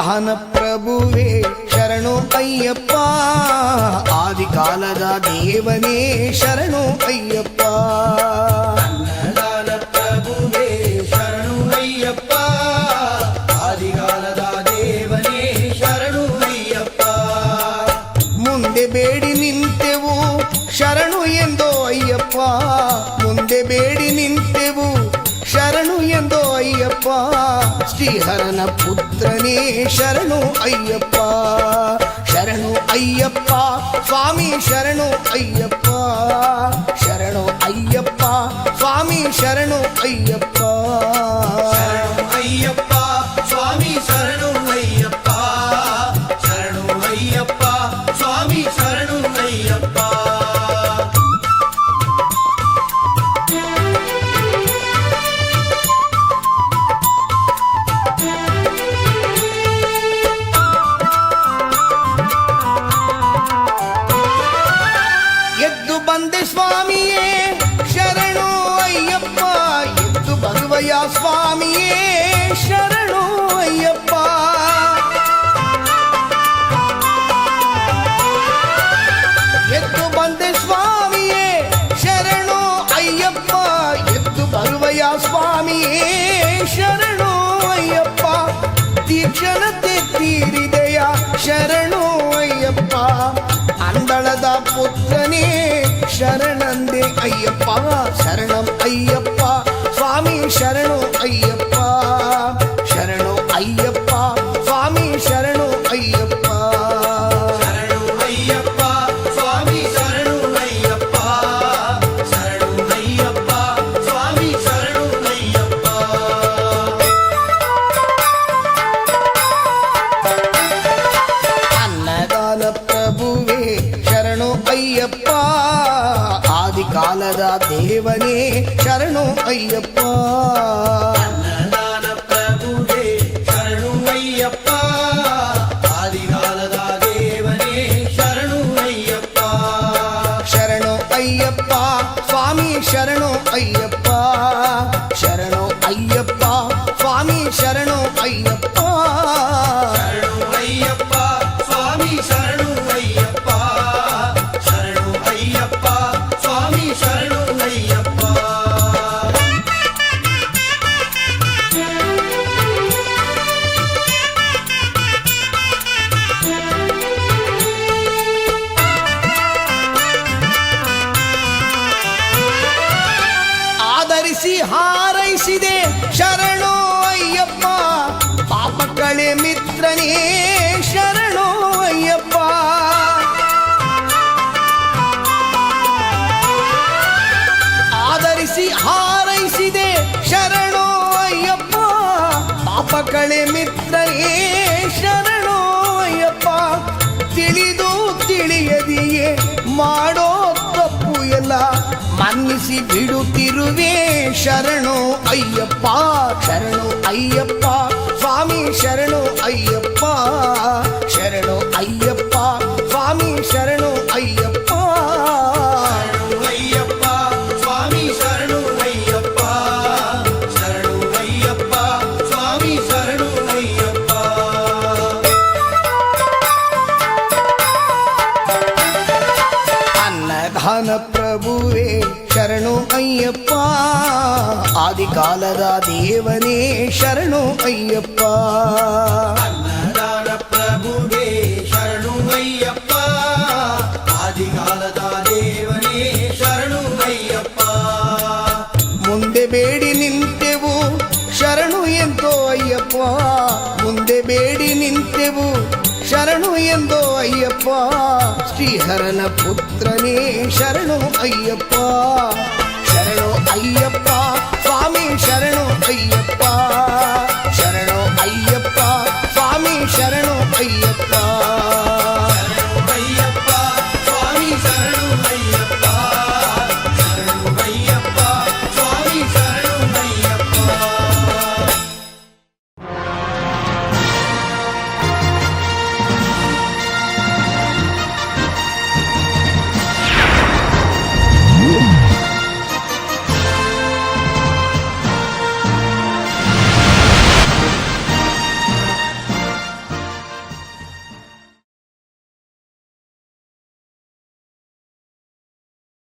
ಅನ್ನದಾನ ಪ್ರಭುವೇ ಶರಣು ಅಯ್ಯಪ್ಪ ಆದಿಕಾಲದ ದೇವನೇ ಶರಣು ಅಯ್ಯಪ್ಪ ಶರಣು ಎಂದೋ ಅಯ್ಯಪ್ಪ ಶ್ರೀಹರನ ಪುತ್ರನೇ ಶರಣು ಅಯ್ಯಪ್ಪ ಶರಣು ಅಯ್ಯಪ್ಪ ಸ್ವಾಮಿ ಶರಣು ಅಯ್ಯಪ್ಪ ಶರಣು ಅಯ್ಯಪ್ಪ ಸ್ವಾಮಿ ಶರಣು ಅಯ್ಯಪ್ಪ வந்த சுவாமியே சரணோ ஐயப்பா. எத்து பகவையா சுவாமியே சரணோ ஐயப்பா. எத்து வந்த சுவாமியே சரணோ ஐயப்பா. எத்து பகவையா சுவாமியே சரணோ ஐயப்பா. தீட்சணத்தை தீரிதையா சரணோ ஐயப்பா. ஐயப்பா சரணம் ஐயப்பா. சுவாமி சரணு ஐயப்பா. சரணு ஐயப்பா சுவாமி சரணு ஐயப்பா. ஐயப்பா. ஆதி காலதா தேவனே சரணோ ஐயப்பா. சரணோ ஐயப்பா. சரணோ ஐயப்பா. சுவாமி சரணோ ஐயப்பா. ஐயப்பா ನಡೆಸಿ ಹಾರೈಸಿದೆ ಶರಣೋ ಅಯ್ಯಪ್ಪ. ಪಾಪಗಳೇ ಮಿತ್ರನೇ. ಮನ್ನಿಸಿ ಬಿಡುತ್ತಿರುವೆ ಶರಣು ಅಯ್ಯಪ್ಪ ಶರಣು ಅಯ್ಯಪ್ಪ ಸ್ವಾಮಿ ಶರಣು ಅಯ್ಯಪ್ಪ ஞான பிரபுவே சரணம் ஐயப்பா. ஆதி காலதா தேவனே சரணம் ஐயப்பா. శ్రీహరణ పుత్రనే శరణు అయ్యప్ప శరణు అయ్యప్ప స్వామి శరణు అయ్యప్ప శరణ